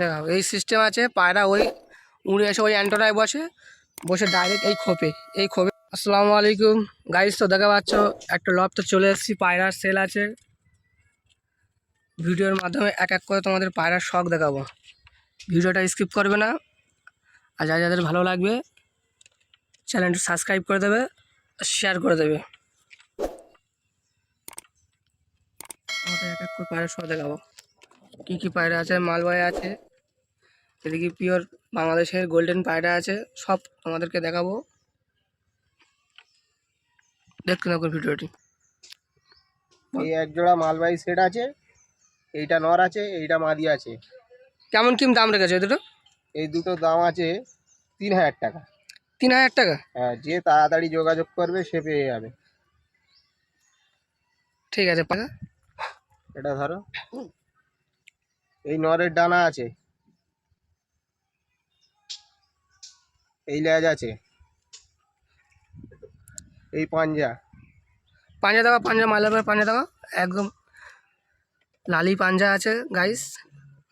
দেখাও, এই সিস্টেম আছে, পায়রা ওই উড়ে এসে ওই অ্যান্টোনায় বসে বসে ডাইরেক্ট এই খোপে এই খোপে। আসসালামু আলাইকুম। গাইস তো দেখা পাচ্ছ, একটা লব তো চলে এসেছি, পায়রার সেল আছে। ভিডিওর মাধ্যমে এক এক করে তোমাদের পায়রার শখ দেখাবো। ভিডিওটা স্কিপ করবে না। আর যা যাদের ভালো লাগবে চ্যানেলটি সাবস্ক্রাইব করে দেবে শেয়ার করে দেবে। এক এক করে পায়রার শখ দেখাবো। কী কী পায়রা আছে মালবাই আছে। এদিকে পিওর বাংলাদেশের গোল্ডেন পায়রা আছে সব তোমাদেরকে দেখাবো। দেখতে থাকুন ভিডিওটি। এই এক জোড়া মালবাহী সেট আছে এইটা নর আছে এইটা মাদি আছে। কেমন কিম দাম রেখেছে দুটো? এই দুটো দাম আছে তিন হাজার টাকা। তিন হাজার টাকা? হ্যাঁ যে তাড়াতাড়ি যোগাযোগ করবে সে পেয়ে যাবে। ঠিক আছে পাকা এটা ধরো। এই নরের ডানা আছে। এই লেজ আছে। এই পাঞ্জা। পাঞ্জা দেওয়া পাঞ্জা মালাবার পাঞ্জা দেওয়া একদম লালি পাঞ্জা আছে গাইস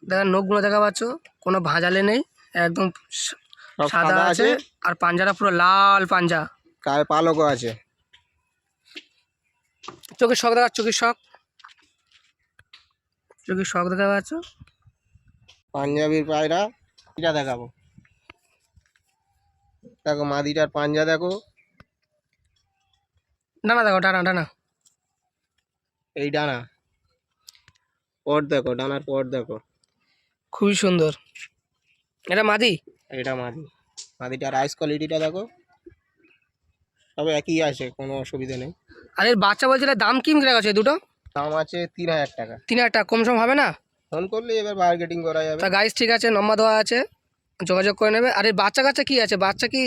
দেখা নখগুলো দেখা পাচ্ছ? কোনো ভাজালে নেই একদম সাদা আছে আর পাঞ্জাটা পুরো লাল পাঞ্জা। গায়ে পালকও আছে। চোখের শখ দেখা চোখের শখ। চোখের শখ দেখা পাচ্ছ? পাঞ্জাবির পায়রা এটা দেখাবো। দেখো মাদিটার পাঞ্জা দেখো। ডানা দেখো ডানা ডানা। এই ডানা। পট দেখো ডানার পট দেখো। খুবই সুন্দর। এটা মাদি? এটা মাদি। মাদিটার আইস কোয়ালিটিটা দেখো। সব একই আছে কোনো অসুবিধা নেই। আর এর বাচ্চা বলছিল দাম কি রাখা আছে দুটো? দাম আছে তিন হাজার টাকা। তিন হাজার টাকা কম সম হবে না? ফোন করলে এবার মার্কেটিং করা যাবে। তা গাইস ঠিক আছে নম্বর দেওয়া আছে। যোগাযোগ করে নেবে। আর এর বাচ্চা কাচ্চা কি আছে? বাচ্চা কি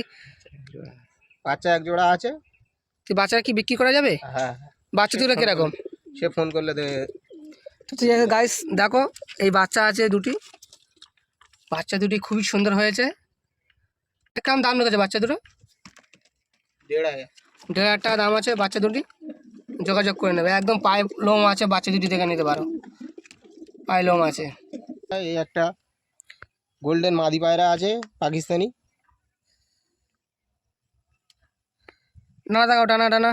বাচ্চা এক জোড়া আছে। কি বাচ্চা কি বিক্রি করা যাবে? হ্যাঁ বাচ্চা দুটো কীরকম? সে ফোন করলে তো ঠিক আছে গাইস দেখো এই বাচ্চা আছে দুটি। বাচ্চা দুটি খুবই সুন্দর হয়েছে। কেমন দাম লেগেছে বাচ্চা দুটো? দেড় হাজার। দেড় হাজার টাকা দাম আছে বাচ্চা দুটি। যোগাযোগ করে নেবে। একদম পায়ে লোম আছে বাচ্চা দুটি দেখে নিতে পারো। পায়ে লোম আছে। এই একটা গোল্ডেন মাদি পায়রা আছে পাকিস্তানি। না দেখো টানা টানা।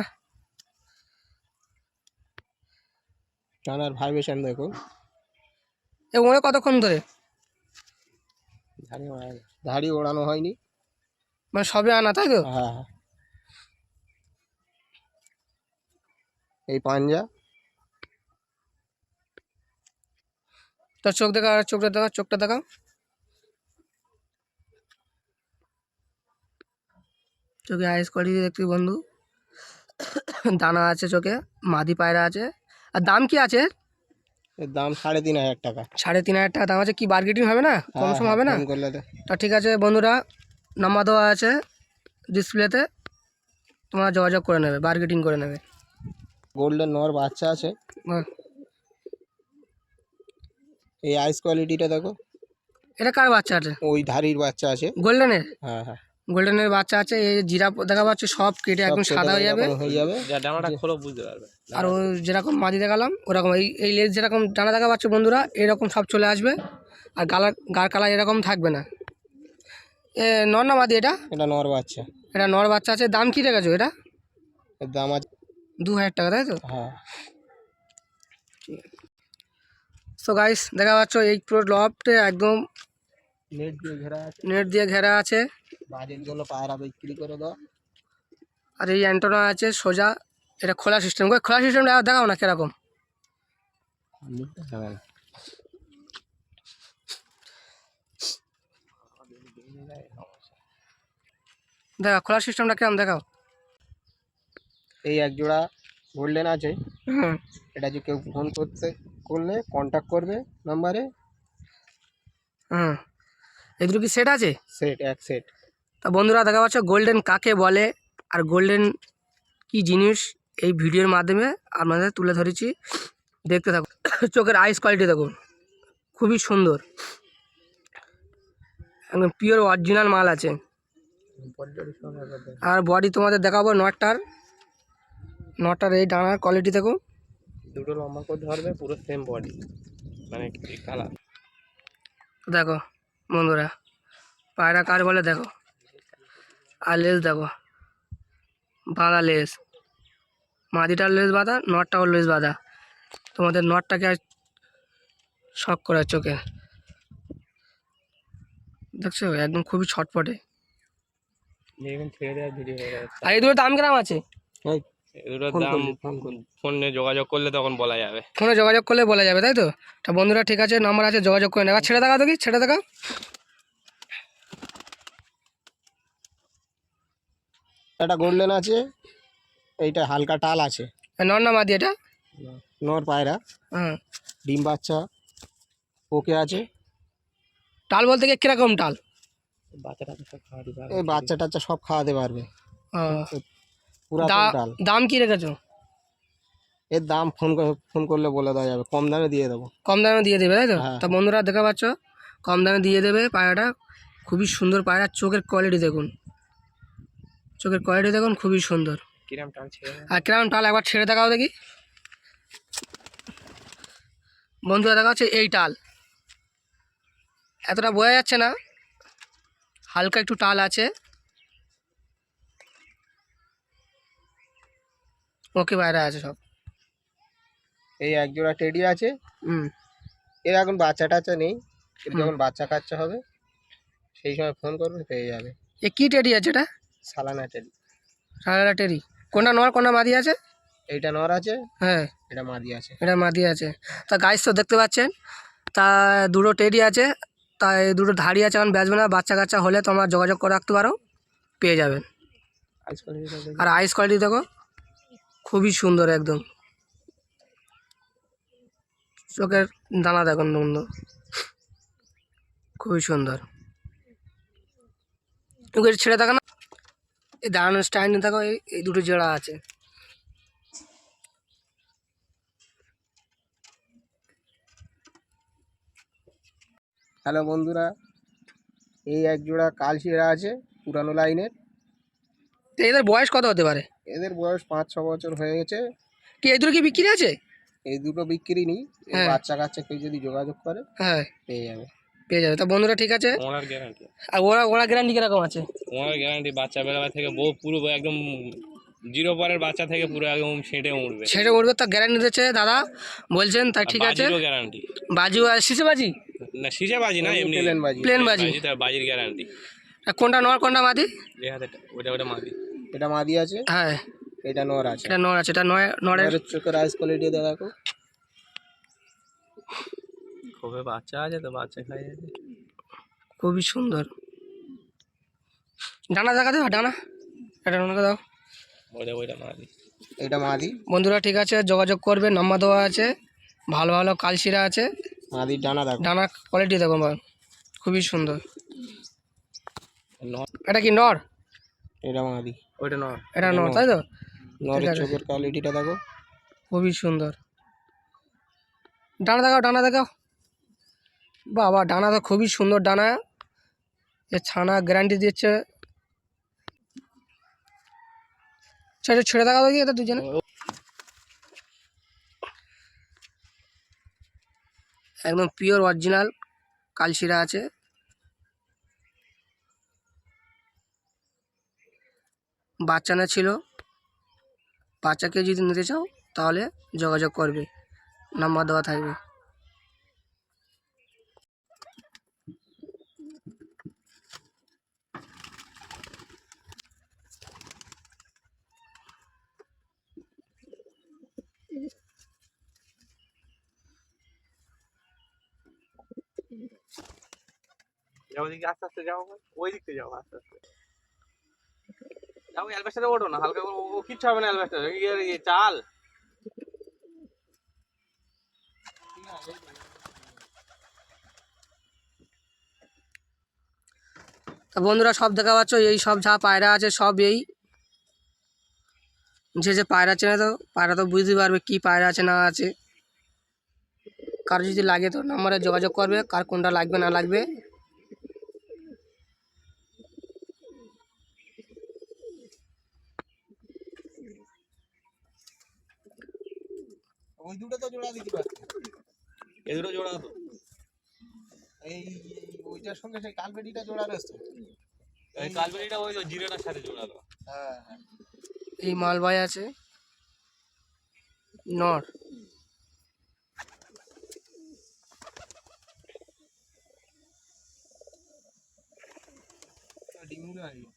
ডানার ভাইব্রেশন দেখো। এ ওরে কতক্ষণ ধরে? ধাড়ি ওড়ানো হয়নি। মানে সবে আনা তাই তো? হ্যাঁ হ্যাঁ। এই পাঞ্জা। তোর চোখ দেখা আর চোখটা দেখা চোখটা দেখাও। চোখে আইস কোয়ালিটি দেখবি বন্ধু। দানা আছে চোখে মাদি পায়রা আছে। আর দাম কি আছে? দাম সাড়ে তিন হাজার টাকা। সাড়ে তিন হাজার টাকা দাম আছে কি বার্গেটিং হবে না? কম হ্যাঁ, সম হ্যাঁ, হবে না? তা। ঠিক আছে বন্ধুরা নাম্বার দেওয়া আছে ডিসপ্লেতে তোমরা যোগাযোগ করে নেবে বার্গেটিং করে নেবে। গোল্ডেন নর বাচ্চা আছে। বাহ, এই আইস কোয়ালিটিটা দেখো। এটা কার বাচ্চা আছে? ওই ধাড়ির বাচ্চা আছে। গোল্ডেনের হ্যাঁ হ্যাঁ। গোল্ডেনের বাচ্চা আছে এই জিরা দেখা পাচ্ছে সব কেটে একদম সাদা হয়ে যাবে। হয়ে যাবে। আর ও যেরকম মাদি দেখালাম ওরকম এই এই লেজ যেরকম ডানা দেখা পাচ্ছে বন্ধুরা এরকম সব চলে আসবে। আর গালার গার কালার এরকম থাকবে না। এ নর না মাদি এটা? এটা নর বাচ্চা। এটা নর বাচ্চা আছে দাম কী রেখেছো এটা? এর দাম আছে দু হাজার টাকা তাই তো? হ্যাঁ। সো গাইস দেখা পাচ্ছ এই পুরো লফটে একদম নেট দিয়ে ঘেরা আছে। নেট দিয়ে ঘেরা আছে। পায়রা বিক্রি করে দাও। আর এই অ্যান্টোনা আছে সোজা। এটা খোলা সিস্টেম খোলা সিস্টেম দেখাও না কীরকম। দেখা খোলা সিস্টেমটা কীরকম দেখাও। এই এক জোড়া গোল্ডেন আছে। এটা যে কেউ ফোন করতে করলে কন্ট্যাক্ট করবে নাম্বারে হুম। দুটো কি সেট আছে? সেট এক সেট তা বন্ধুরা দেখা পাচ্ছ গোল্ডেন কাকে বলে? আর গোল্ডেন কি জিনিস? এই ভিডিওর মাধ্যমে আপনাদের তুলে ধরেছি। দেখতে থাকুন। চোখের আইস কোয়ালিটি দেখুন। খুবই সুন্দর। একদম পিওর অরিজিনাল মাল আছে। আর বডি তোমাদের দেখাবো নটটার নটার এই ডানার কোয়ালিটি দেখুন। দুটো লম্বা করে ধরবে পুরো সেম বডি মানে কালার দেখো। বন্ধুরা পায়রা কার বলে দেখো? আর লেজ দেখো বাঁধা লেজ। মাদিটার লেজ বাঁধা নটটাও লেজ বাঁধা। তোমাদের নটটাকে আর শখ করে চোখে। দেখছ? একদম খুবই ছটপটে। আর এই দুটো দাম কিরম আছে? এগুলোর দাম করবি, ফোন যোগাযোগ করলে তখন বলা যাবে। ফোনে যোগাযোগ করলে বলা যাবে তাই তো? তা বন্ধুরা ঠিক আছে নাম্বার আছে যোগাযোগ করে ছেড়ে দেখা তো কি? ছেড়ে দেখা গোল্ডেন আছে এইটা হালকা টাল আছে। নর না মাদি এটা? নর পায়রা হ্যাঁ ডিম বাচ্চা ওকে আছে। টাল বলতে গিয়ে কীরকম টাল? সব বাচ্চা টাচ্চা সব খাওয়াতে পারবে। ও, পুরা দা- ডাল দাম কি রেখেছো? এর দাম ফোন করে ফোন করলে বলে দেওয়া যাবে। কম দামে দিয়ে দেবো। কম দামে দিয়ে দেবে তাই তো? হ্যাঁ। তা বন্ধুরা দেখা পাচ্ছ? কম দামে দিয়ে দেবে পায়রাটা। খুবই সুন্দর পায়রা চোখের কোয়ালিটি দেখুন। চোখের কোয়ালিটি দেখুন খুবই সুন্দর। আর কিরম টাল? একবার ছেড়ে দেখাও দেখি। বন্ধুরা দেখা হচ্ছে এই টাল। এতটা বোঝা যাচ্ছে না। হালকা একটু টাল আছে। ওকে বাইরে আছে সব। এই এক জোড়া টেডি আছে। হুম। এর এখন বাচ্চা টাচ্চা নেই। এর যখন বাচ্চা কাচ্চা হবে সেই সময় ফোন করবে পেয়ে যাবে। এ কী টেডি আছে এটা? সালানা টেডি সালানা টেরি কোনটা নর কোনটা মাদি আছে? এইটা নর আছে হ্যাঁ। এটা মাদি আছে। এটা মাদি আছে। তা গাইস তো দেখতে পাচ্ছেন তা দুটো টেডি আছে তা এই দুটো ধাড়ি আছে এখন বেচবে না বাচ্চা কাচ্চা হলে তোমরা যোগাযোগ করে রাখতে পারো পেয়ে যাবেন। আর আইস কোয়ালিটি দেখো। খুবই সুন্দর একদম। চোখের দানা দেখুন বন্ধু। খুবই সুন্দর। ওকে ছেড়ে থাকা না? এই স্টাইল দেখো, এই এই দুটো জোড়া আছে। হ্যালো বন্ধুরা, এই এক জোড়া কালশিরা আছে, পুরানো লাইনের। তো এদের বয়স কত হতে পারে? এদের বয়স পাঁচ ছ বছর হয়ে গেছে। কি এই দুটো কি বিক্রি আছে? এই দুটো বিক্রি নেই। হ্যাঁ। বাচ্চা কাচ্চা কেউ যদি যোগাযোগ করে হ্যাঁ। পেয়ে যাবে। পেয়ে যাবে। তা বন্ধুরা ঠিক আছে? ওনার গ্যারান্টি আর ওরা ওরা গ্যারান্টি কীরকম আছে? ওনার গ্যারান্টি বাচ্চা বেলা থেকে বউ পুরো একদম জিরো পরের বাচ্চা থেকে পুরো একদম সেটে উঠবে। ছেড়ে উঠবে তা গ্যারান্টি দিচ্ছে দাদা। বলছেন তা ঠিক আছে। গ্যারান্টি বাজি আর শিশে বাজি না শিশে বাজি না এমনি প্লেন বাজি। প্লেন বাজি। বাজি তার বাজির গ্যারান্টি কোনটা নর কোনটা মাদি? ওটা ওটা মাদি। এটা মাদি আছে? হ্যাঁ। এটা নর আছে। এটা নর আছে এটা নয় নরের চোখের আইস কোয়ালিটি দেখো খুবই বাচ্চা আছে তো বাচ্চা খাই আছে খুবই সুন্দর। ডানা দেখা দেবো ডানা? এটা ডানাকে দাও। ওটা ওইটা মাদি। এটা মাদি? বন্ধুরা ঠিক আছে যোগাযোগ করবে নাম্বার দেওয়া আছে। ভালো ভালো কালশিরা আছে। মাদির ডানা দেখো। ডানা কোয়ালিটি দেখো আমার খুবই সুন্দর। এটা কি নর? এটা মাদি ওইটা নর। এটা নর তাই তো? নরের চোখের কোয়ালিটিটা দেখো। খুবই সুন্দর। ডানা দেখাও ডানা দেখাও। বাবা ডানা তো খুবই সুন্দর ডানা। এ ছানা গ্যারান্টি দিচ্ছে। ছেড়ে ছেড়ে দেখাও দেখি এটা দুজনে। একদম পিওর অরিজিনাল কালশিরা আছে। বাচ্চা না ছিল, বাচ্চাকে যদি নিতে চাও, তাহলে যোগাযোগ করবে। নাম্বার দেওয়া থাকবে। যাও দিকে আস্তে আস্তে যাও। ওই দিক যাও, আস্তে আস্তে। যাও অ্যালবাস্টারে ওঠো না, হালকা ও- কিচ্ছু হবে না অ্যালবাস্টারে ইয়ে চাল। বন্ধুরা, সব দেখা পাচ্ছ, এই সব যা পায়রা আছে, সব এই। যে যে পায়রা চেনে তো, পায়রা তো বুঝতে পারবে কি পায়রা আছে, না আছে। কার যদি লাগে তো নাম্বারে যোগাযোগ করবে, কার কোনটা লাগবে, না লাগবে। ওই দুটো তো জোড়া দিতে পারছে। এ দুটো জোড়া তো। এই এই- ওইটার সঙ্গে সেই কালবেটিটা জোড়ানো এসছে এই কালবেরিটা ওই জিরোটার সাথে জোড়ালো হ্যাঁ হ্যাঁ। এই মালবাই আছে। নর। ডিমগুলো আসবে